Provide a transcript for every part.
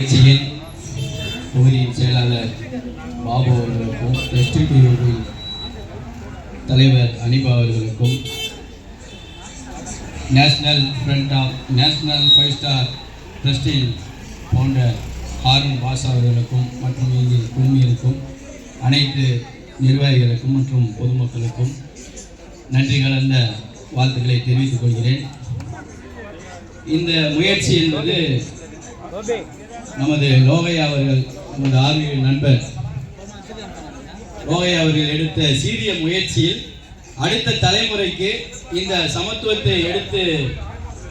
நிகழ்ச்சியில் தொகுதியின் செயலாளர் பாபு அவர்களுக்கும் எஸ்டிடியூ தலைவர் அனிபா அவர்களுக்கும் National Front of National Five Star ட்ரஸ்டின் போன்ற ஹாரூன் பாஷா அவர்களுக்கும் மற்றும் எங்கள் குழுமியிருக்கும் அனைத்து நிர்வாகிகளுக்கும் மற்றும் பொதுமக்களுக்கும் நன்றி கலந்த வாழ்த்துக்களை தெரிவித்துக் கொள்கிறேன். இந்த முயற்சி என்பது நமது லோகையா அவர்கள் நமது ஆர்மியின் நண்பர். லோகையா அவர்கள் எடுத்த சீரிய முயற்சியில் அடுத்த தலைமுறைக்கு இந்த சமத்துவத்தை எடுத்து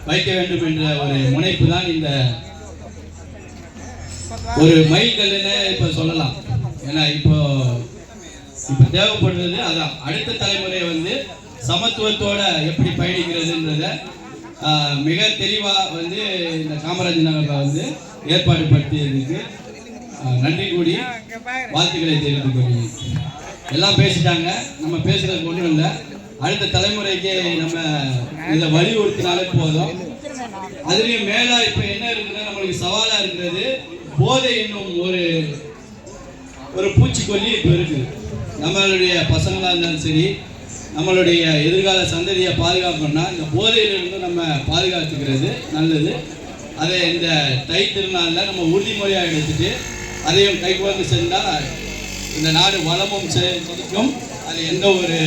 வைக்க வேண்டும் என்ற ஒரு முனைப்பு தான் இந்த ஒரு மைல்கல்லுன்னு இப்போ சொல்லலாம். ஏன்னா இப்போ இப்போ தேவைப்படுறது அதான். அடுத்த தலைமுறை வந்து சமத்துவத்தோட எப்படி பயணிக்கிறதுன்றத மிக தெளிவாக வந்து இந்த காமராஜ் நகரில் வந்து ஏற்பாடு படுத்தியதுக்கு நன்றி கூடி வாழ்த்துக்களை தெரிவித்துக் கொள்கிறேன். எல்லாம் பேசிட்டாங்க. நம்ம பேசுறதுக்கு ஒன்றும் இல்லை. அடுத்த தலைமுறைக்கு நம்ம இதை வலியுறுத்தினாலே போதும். அதுலேயும் மேலா இப்ப என்ன இருக்குன்னா நம்மளுக்கு சவாலா இருக்கிறது போதை என்னும் ஒரு ஒரு பூச்சிக்கொல்லி இப்போ இருக்கு. நம்மளுடைய பசங்களாக இருந்தாலும் சரி நம்மளுடைய எதிர்கால சந்ததியை பாதுகாக்கணும்னா இந்த போதையிலிருந்து நம்ம பாதுகாத்துக்கிறது நல்லது. அதை இந்த தை திருநாளில் நம்ம உறுதிமொழியாக எடுத்துட்டு அதையும் கைகோர்ந்து சென்றால் இந்த நாடு வளமும் செழிக்கும். அது எந்த ஒரு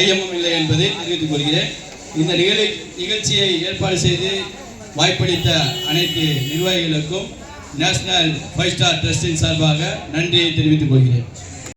ஐயமும் இல்லை என்பதை தெரிவித்துக் கொள்கிறேன். இந்த நிகழ் நிகழ்ச்சியை ஏற்பாடு செய்து வாய்ப்பளித்த அனைத்து நிர்வாகிகளுக்கும் நேஷனல் ஃபைவ் ஸ்டார் ட்ரஸ்டின் சார்பாக நன்றியை தெரிவித்துக் கொள்கிறேன்.